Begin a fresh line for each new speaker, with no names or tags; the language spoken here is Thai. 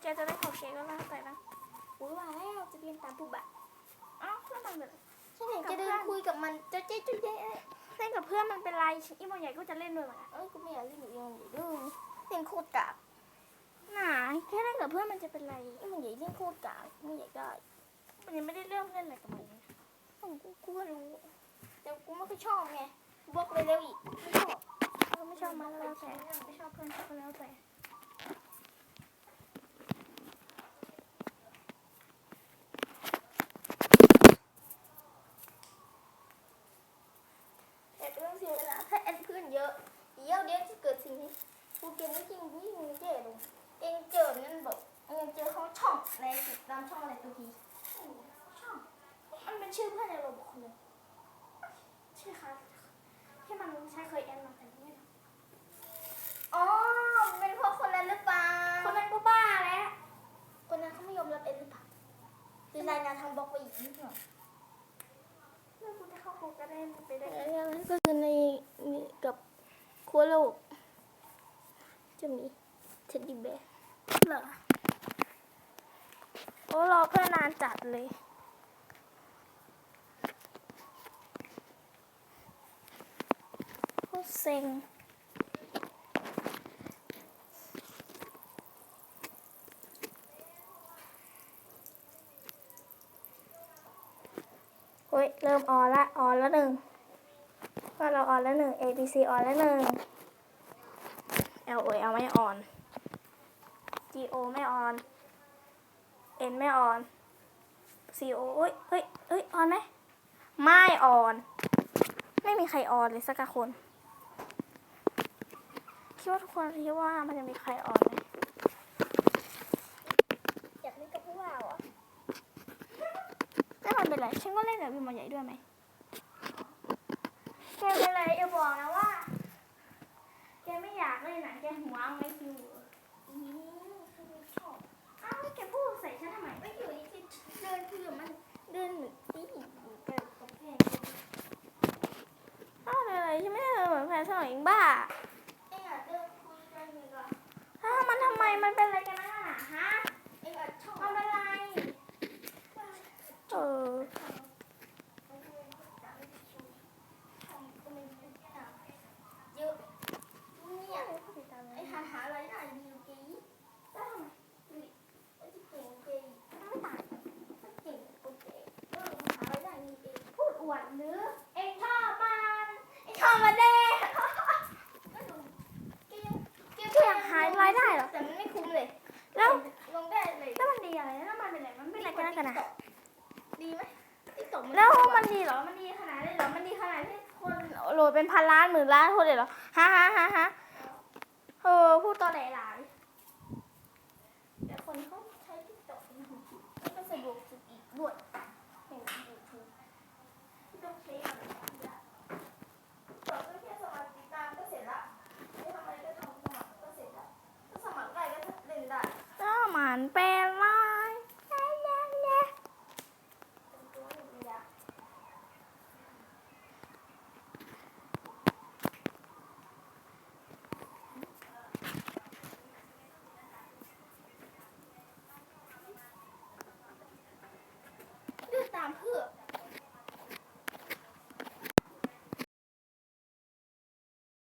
แกจะได้ขอแกก็แล้วแต่นะ
อุ้ยว่าแล้วจะเรียนตามผู้บะ
เอ้าแล้วมันเป็น
ฉันเห็นจะเดินคุยกับมันเจ๊เจ๊เจ๊เจ๊เอ้ย
เล่นกับเพื่อนมันเป็นไรอีโมใหญ่ก็จะเล่นด้วยเหมือนกัน
เอ้ยกูไม่อยากเล่นกับอีมันใหญ่ด้วยเล่นโคตรกาก
หนาแค่เล่นกับเพื่อนมันจะเป็นไร
อีมันใหญ่เล่นโคตรกากไม่อยากได้
มันยังไม่ได้เริ่มเล่นอะไรกับมันเลย
อืมกูกูก็รู้ แต่กูไม่ค่อยชอบไงบล็อกไปเร็วอีกไม่ชอบ
เออไม่ชอบมันก็แล้วแต่ไม่ชอบเพื่อนก็แล้วแต่
แต่ก็ต้องเสียเวลาถ้าแอนเพื่อนเยอะเดี๋ยวเดี๋ยวจะเกิดสิ่งนี้กูเกมไม่จริงยิ่งแย่ลงเองเจอนั่นบอกเองเจอเขาช่องในติดตามช่องอะไรตัวทีช่อง
มันเป็นชื่อเพื่อนในโรบอทเลยชื่อครับที่มันใช้เคยแอนมาแต่ไม่ได้
อ๋อเป็นเพราะคนนั้นหรือเปล่า
คนนั้นก็บ้าแล้ว
คนนั้นเขาไม่ยอมรับเอ็นหรือเปล่าหรือรายงานทางบล็อกไปอีกนิดหน่อย
เรื่องคุณจะเข้าคุกก็ได้ไปได้
ก็คือในกับขั้วโลก จะมีเทดดี้แบร์
เหรอโอ้รอเพื่อนนานจัดเลยโคตรเซ็ง เฮ้ยเริ่มออนละออนล้วหนึ่งก็เราออนล้วหนึ่ง A B C ออนล้วหนึ่ง L O L ไม่ออน G O ไม่ออน N ไม่ออน C O เฮ้ยเฮ้ยเฮ้ยออนไหมไม่ออน ไม่มีใครออนเลยสักคนคิดว่าทุกคนคิดว่ามันจะมีใครออนไหม
อยากเล่นกับผู้ว่าเหรอ
แล้วมัน เป็นไรฉันก็เล่นกับพี่หมอใหญ่ด้วยไหมแกเป็นไรอย่าบอกนะว่าแกไม่อยากเล่นนะแกหัวไม่คิว
อืมคือไม่ชอบ
อ้าวแล้วแกพูดใส่ฉันทำไม
ไม่อยู่นี่คือเดินคือมันเดินเหมือนตีาย
รายได้เหรอ
แต่มันไม่คุ้มเลย
แล้ว
ลงได้เลย
แล้วมันดีอะไรแล้วมันเป็นอะไรมันเป็นอะไรกันกันนะ
ดีไหมติ๊กต็อ
แล้วมันดีเหรอ มันดีขนาดนี้เหรอ มันดีขนาดที่คนโหลดเป็นพันล้านหมื่นล้านคนเลยเหรอฮ่าฮ่าฮ่าฮ่าเออพูดตอนไหนหลาย
คนเขาใช้ติ๊กต็อกแล้วก็สะดวกสุดอีกด้วยอย่นงยูทูบต้องใช้